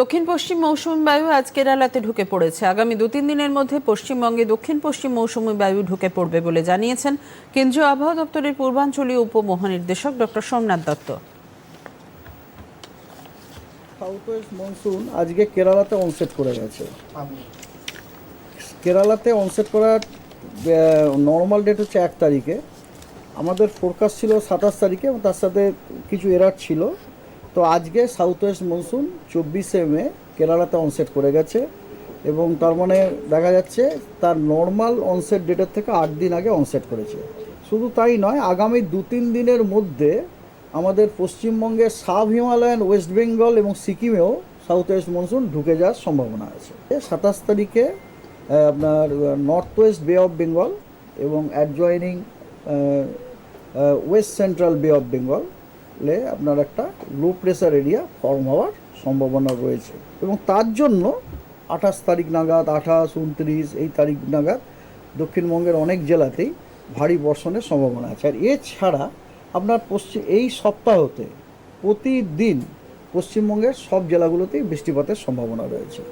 দক্ষিণ পশ্চিম মৌসুমী বায়ু আজ কেরালাতে ঢুকে পড়েছে। আগামী দু তিন দিনের মধ্যে পশ্চিমবঙ্গে দক্ষিণ পশ্চিম মৌসুমী বায়ু ঢুকে পড়বে বলে জানিয়েছেন কেন্দ্রীয় আবহাওয়া দপ্তরের পূর্বাঞ্চলীয় উপমহানির্দেশক doctor Somnath Dutta. West monsoon আজকে কেরালাতে অনসেট করে গেছে। কেরালাতে অনসেট করার নর্মাল ডেট হচ্ছে এক তারিখে। আমাদের ফোরকাস্ট ছিল সাতাশ তারিখে এবং তার সাথে কিছু এরার ছিল। তো আজকে সাউথ ওয়েস্ট মনসুন চব্বিশে মে কেরালাতে অনসেট করে গেছে এবং তার মানে দেখা যাচ্ছে তার নর্মাল অনসেট ডেটের থেকে আট দিন আগে অনসেট করেছে। শুধু তাই নয়, আগামী দু তিন দিনের মধ্যে আমাদের পশ্চিমবঙ্গের সাব হিমালয়ান ওয়েস্ট বেঙ্গল এবং সিকিমেও সাউথ ওয়েস্ট মনসুন ঢুকে যাওয়ার সম্ভাবনা আছে। সাতাশ তারিখে আপনার north west bay of Bengal এবং adjoining west central bay of বেঙ্গলে আপনার একটা লো প্রেশার এরিয়া ফর্ম হওয়ার সম্ভাবনা রয়েছে। এবং তার জন্য আঠাশ তারিখ নাগাদ, আঠাশ, উনত্রিশ এই তারিখ নাগাদ দক্ষিণবঙ্গের অনেক জেলাতেই ভারী বর্ষণের সম্ভাবনা আছে। আর এছাড়া আপনার পশ্চিম এই সপ্তাহতে প্রতিদিন পশ্চিমবঙ্গের সব জেলাগুলোতেই বৃষ্টিপাতের সম্ভাবনা রয়েছে।